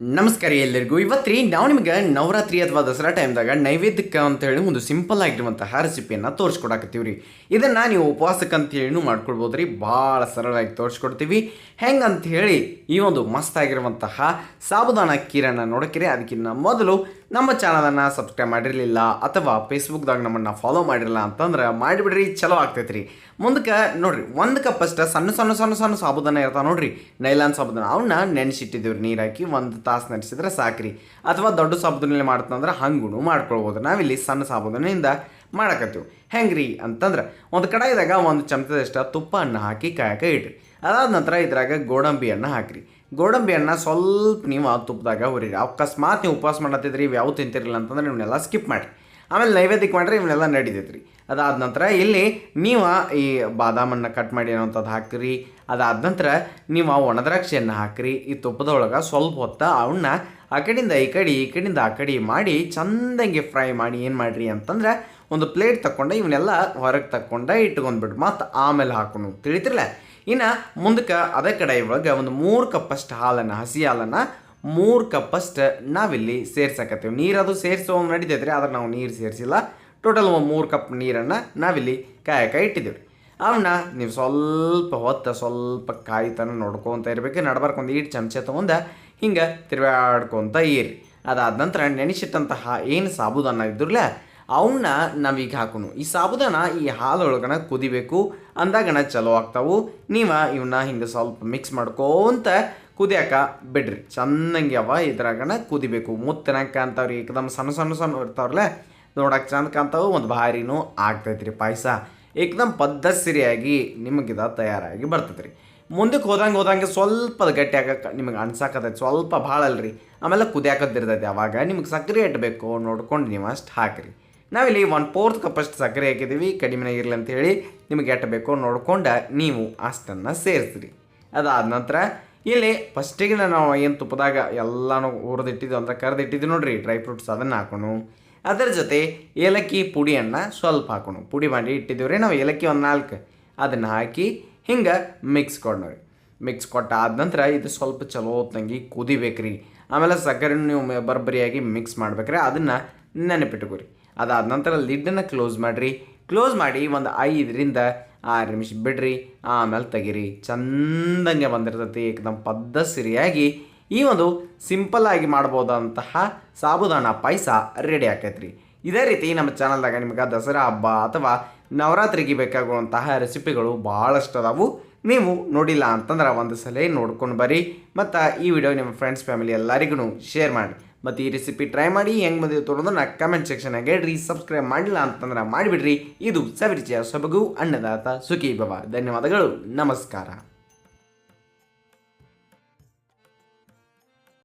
ನಮಸ್ಕಾರ ಎಲ್ಲರಿಗೂ. ಇವತ್ತು ರೀ ನಾವು ನಿಮಗೆ ನವರಾತ್ರಿ ಅಥವಾ ದಸರಾ ಟೈಮ್ದಾಗ ನೈವೇದ್ಯಕ್ಕೆ ಅಂತೇಳಿ ಒಂದು ಸಿಂಪಲ್ ಆಗಿರುವಂತಹ ರೆಸಿಪಿಯನ್ನು ತೋರಿಸ್ಕೊಡಕತ್ತೀವಿ ರೀ ಇದನ್ನು ನೀವು ಉಪವಾಸಕ್ಕೆ ಅಂತೇಳಿ ಮಾಡ್ಕೊಳ್ಬೋದು ರೀ ಭಾಳ ಸರಳವಾಗಿ ತೋರಿಸ್ಕೊಡ್ತೀವಿ. ಹೆಂಗೆ ಅಂತ ಹೇಳಿ ಈ ಒಂದು ಮಸ್ತ್ ಆಗಿರುವಂತಹ ಸಾಬುದಾನ ಕೀರನ್ನು ನೋಡಕ್ಕಿರಿ. ಅದಕ್ಕಿಂತ ಮೊದಲು ನಮ್ಮ ಚಾನಲನ್ನು ಸಬ್ಸ್ಕ್ರೈಬ್ ಮಾಡಿರಲಿಲ್ಲ ಅಥವಾ ಫೇಸ್ಬುಕ್ದಾಗ ನಮ್ಮನ್ನು ಫಾಲೋ ಮಾಡಿರಲಿಲ್ಲ ಅಂತಂದ್ರೆ ಮಾಡಿಬಿಡ್ರಿ, ಚಲೋ ಆಗ್ತೈತೆ ರೀ ಮುಂದಕ್ಕೆ ನೋಡಿರಿ, ಒಂದು ಕಪ್ ಅಷ್ಟು ಸಣ್ಣ ಸಣ್ಣ ಸಣ್ಣ ಸಣ್ಣ ಸಾಬುದಾನ ಇರ್ತಾವೆ ನೋಡ್ರಿ. ನೈಲಾನ್ ಸಾಬುದನ ಅವನ್ನ ನೆನೆಸಿಟ್ಟಿದ್ದೀವಿ ನೀರು ಹಾಕಿ ಒಂದು ತಾಸು ನೆನೆಸಿದ್ರೆ ಸಾಕ್ರಿ. ಅಥವಾ ದೊಡ್ಡ ಸಾಬುದಾನಲ್ಲಿ ಮಾಡ್ತಂದ್ರೆ ಹಂಗೂ ಮಾಡ್ಕೊಳ್ಬೋದು. ನಾವಿಲ್ಲಿ ಸಣ್ಣ ಸಾಬುದಾನಿಂದ ಮಾಡಕತ್ತೀವಿ. ಹೆಂಗ್ರಿ ಅಂತಂದ್ರೆ, ಒಂದು ಕಡಾಯಿದಾಗ ಒಂದು ಚಮಚದಷ್ಟು ತುಪ್ಪ ಅನ್ನ ಹಾಕಿ ಕಾಯಕ ಇಡ್ರಿ. ಅದಾದ ನಂತರ ಇದ್ರಾಗ ಗೋಡಂಬಿಯನ್ನು ಹಾಕ್ರಿ. ಗೋಡಂಬಿ ಅನ್ನ ಸ್ವಲ್ಪ ನೀವು ಆ ತುಪ್ಪದಾಗ ಹುರಿರಿ. ಅಕಸ್ಮಾತ್ ನೀವು ಉಪವಾಸ ಮಾಡತ್ತಿದ್ರಿ, ಇವು ಯಾವ ತಿಂತಿರಲಿಲ್ಲ ಅಂತಂದ್ರೆ ಇವನ್ನೆಲ್ಲ ಸ್ಕಿಪ್ ಮಾಡಿ ಆಮೇಲೆ ನೈವೇದ್ಯಕ್ಕೆ ಮಾಡಿರಿ ಇವನ್ನೆಲ್ಲ ನಡೀತೈತ್ರಿ. ಅದಾದ ನಂತರ ಇಲ್ಲಿ ನೀವು ಈ ಬಾದಾಮನ್ನು ಕಟ್ ಮಾಡಿ ಅನ್ನೋಂಥದ್ದು ಹಾಕ್ರಿ ಅದಾದ ನಂತರ ನೀವು ಆ ಒಣದ್ರಾಕ್ಷಿಯನ್ನು ಹಾಕ್ರಿ. ಈ ತುಪ್ಪದೊಳಗೆ ಸ್ವಲ್ಪ ಹೊತ್ತ ಅವನ್ನ ಆ ಕಡೆಯಿಂದ ಈ ಕಡೆ, ಈ ಕಡೆಯಿಂದ ಆ ಕಡೆ ಮಾಡಿ ಚಂದಂಗೆ ಫ್ರೈ ಮಾಡಿ ಏನು ಮಾಡಿರಿ ಅಂತಂದ್ರೆ ಒಂದು ಪ್ಲೇಟ್ ತಗೊಂಡು ಇವನ್ನೆಲ್ಲ ಹೊರಗೆ ತಕ್ಕೊಂಡು ಇಟ್ಕೊಂಡ್ಬಿಟ್ಟು ಮತ್ತು ಆಮೇಲೆ ಹಾಕೊಂಡು ತಿಳಿತಿರಲ್ಲ ಇನ್ನು ಮುಂದಕ್ಕೆ ಅದೇ ಕಡೆ ಒಳಗೆ ಒಂದು ಮೂರು ಕಪ್ಪಷ್ಟು ಹಾಲನ್ನು, ಹಸಿ ಹಾಲನ್ನು ಮೂರು ಕಪ್ಪಷ್ಟು ನಾವಿಲ್ಲಿ ಸೇರ್ಸಕತ್ತೀವಿ. ನೀರು ಅದು ಸೇರಿಸೋ ನಡೀತೈತೆ ಆದ್ರೆ ನಾವು ನೀರು ಸೇರಿಸಿಲ್ಲ. ಟೋಟಲ್ ಒಂದು ಮೂರು ಕಪ್ ನೀರನ್ನು ನಾವಿಲ್ಲಿ ಕಾಯಕ ಇಟ್ಟಿದ್ದೀವಿ. ಅವನ್ನ ನೀವು ಸ್ವಲ್ಪ ಹೊತ್ತ ಸ್ವಲ್ಪ ಕಾಯ್ತಾನ ನೋಡ್ಕೊತ ಇರಬೇಕು, ನಡ್ಬಾರ್ಕ ಒಂದು ಈಟು ಚಮಚ ತೊಗೊಂಡು ಹಿಂಗೆ ತಿರುಗಾಡ್ಕೊತ ಇರಿ. ಅದಾದ ನಂತರ ನೆನೆಸಿಟ್ಟಂತಹ ಏನು ಸಾಬುದಾನ ಇದ್ರಲ್ಲ ಅವನ್ನ ನಾವೀಗ ಹಾಕೋಣ ಈ ಸಾಬುದಾನ ಈ ಹಾಲೊಳಗನ ಕುದಿಬೇಕು. ಅಂದಾಗಣ ಚಲೋ ಆಗ್ತಾವು. ನೀವು ಇವನ್ನ ಹಿಂಗೆ ಸ್ವಲ್ಪ ಮಿಕ್ಸ್ ಮಾಡ್ಕೋಂತ ಕುದಿಯಾಕ ಬಿಡ್ರಿ. ಚೆನ್ನಾಗಿ ಅವ ಇದ್ರಾಗನ ಕುದಿಬೇಕು. ಮುತ್ತನಕ ಅಂತವ್ರಿ ಏಕದಮ್ ಸಣ್ಣ ಸಣ್ಣ ಸಣ್ಣ ಇರ್ತಾವ್ರಲ್ಲ ನೋಡಕ್ಕೆ ಚಂದ ಕಾಣ್ತಾವೆ. ಒಂದು ಭಾರಿನೂ ಆಗ್ತೈತ್ರಿ ಪಾಯಸ. ಏಕದಮ್ ಪದ್ಧತಿಯಾಗಿ ನಿಮಗಿದ ತಯಾರಾಗಿ ಬರ್ತೈತ್ರಿ ಮುಂದಕ್ಕೆ ಹೋದಂಗೆ ಹೋದಂಗೆ ಸ್ವಲ್ಪ ಗಟ್ಟಿ ಆಗಕ್ಕೆ ನಿಮಗೆ ಅನ್ಸಾಕತೈತಿ. ಸ್ವಲ್ಪ ಭಾಳ ಅಲ್ರಿ ಆಮೇಲೆ ಕುದಿಯಾಕತ್ತಿರ್ತೈತಿ ಅವಾಗ ನಿಮಗೆ ಸಕ್ಕರೆ ಇಟ್ಬೇಕು ನೋಡ್ಕೊಂಡು ನೀವು ಅಷ್ಟು ಹಾಕಿರಿ. ನಾವಿಲ್ಲಿ ಒನ್ ಫೋರ್ತ್ ಕಪ್ಪಷ್ಟು ಸಕ್ಕರೆ ಹಾಕಿದ್ದೀವಿ, ಕಡಿಮೆನೇ ಇರಲಿ ಅಂತ ಹೇಳಿ ನಿಮಗೆ ಎಷ್ಟು ಬೇಕೋ ನೋಡ್ಕೊಂಡು ನೀವು ಅಷ್ಟನ್ನು ಸೇರಿಸ್ರಿ. ಅದಾದ ನಂತರ ಇಲ್ಲಿ ಫಸ್ಟಿಗೆ ನಾವು ಏನು ತುಪ್ಪದಾಗ ಎಲ್ಲನೂ ಹುರಿದಿಟ್ಟಿದ್ದು ಅಂದ್ರೆ ಕರೆದಿಟ್ಟಿದ್ದು ನೋಡ್ರಿ ಡ್ರೈ ಫ್ರೂಟ್ಸ್ ಅದನ್ನು ಹಾಕೋಣ. ಅದರ ಜೊತೆ ಏಲಕ್ಕಿ ಪುಡಿಯನ್ನು ಸ್ವಲ್ಪ ಹಾಕೋಣ. ಪುಡಿ ಮಾಡಿ ಇಟ್ಟಿದ್ದೀವಿ ರೀ ನಾವು ಏಲಕ್ಕಿ ಒಂದು ನಾಲ್ಕು ಅದನ್ನು ಹಾಕಿ ಹಿಂಗೆ ಮಿಕ್ಸ್ ಕೊಡ್ನವ್ರಿ ಮಿಕ್ಸ್ ಕೊಟ್ಟಾದ ನಂತರ ಇದು ಸ್ವಲ್ಪ ಚಲೋ ತಂಗಿ ಕುದಿಬೇಕ್ರಿ. ಆಮೇಲೆ ಸಕ್ಕರೆ ನೀವು ಬರ್ಬರಿಯಾಗಿ ಮಿಕ್ಸ್ ಮಾಡ್ಬೇಕ್ರಿ, ಅದನ್ನು ನೆನಪಿಟ್ಕೋರಿ. ಅದಾದ ನಂತರ ಲಿಡ್ಡನ್ನು ಕ್ಲೋಸ್ ಮಾಡಿರಿ. ಕ್ಲೋಸ್ ಮಾಡಿ ಒಂದು ಐದರಿಂದ ಆರು ನಿಮಿಷ ಬಿಡ್ರಿ. ಆಮೇಲೆ ತೆಗೀರಿ. ಚಂದಂಗೆ ಬಂದಿರ್ತೈತಿ. ಏಕದಮ್ ಪದ್ದ ಸಿರಿಯಾಗಿ ಈ ಒಂದು ಸಿಂಪಲ್ ಆಗಿ ಮಾಡ್ಬೋದಂತಹ ಸಾಬುದಾನ ಪಾಯಸ ರೆಡಿ ಆಕೈತ್ರಿ. ಇದೇ ರೀತಿ ನಮ್ಮ ಚಾನಲ್ದಾಗ ನಿಮ್ಗೆ ದಸರಾ ಹಬ್ಬ ಅಥವಾ ನವರಾತ್ರಿಗೆ ಬೇಕಾಗುವಂತಹ ರೆಸಿಪಿಗಳು ಭಾಳಷ್ಟು ಅದಾವು. ನೀವು ನೋಡಿಲ್ಲ ಅಂತಂದ್ರೆ ಒಂದು ಸಲ ನೋಡ್ಕೊಂಡು ಬರ್ರಿ. ಮತ್ತು ಈ ವಿಡಿಯೋ ನಿಮ್ಮ ಫ್ರೆಂಡ್ಸ್ ಫ್ಯಾಮಿಲಿ ಎಲ್ಲರಿಗೂ ಶೇರ್ ಮಾಡಿ. ಮತ್ತು ಈ ರೆಸಿಪಿ ಟ್ರೈ ಮಾಡಿ ಹೆಂಗೆ ಬಂದಿದೆ ತೋರೋದು ನಾ ಕಮೆಂಟ್ ಸೆಕ್ಷನಾಗೆ ಹೇಳ್ರಿ ಸಬ್ಸ್ಕ್ರೈಬ್ ಮಾಡಿಲ್ಲ ಅಂತಂದ್ರೆ ಮಾಡಿಬಿಡ್ರಿ. ಇದು ಸವಿರುಚಿಯ ಸೊಬಗು ಅನ್ನದಾತ ಸುಖಿ ಭವ ಧನ್ಯವಾದಗಳು. ನಮಸ್ಕಾರ.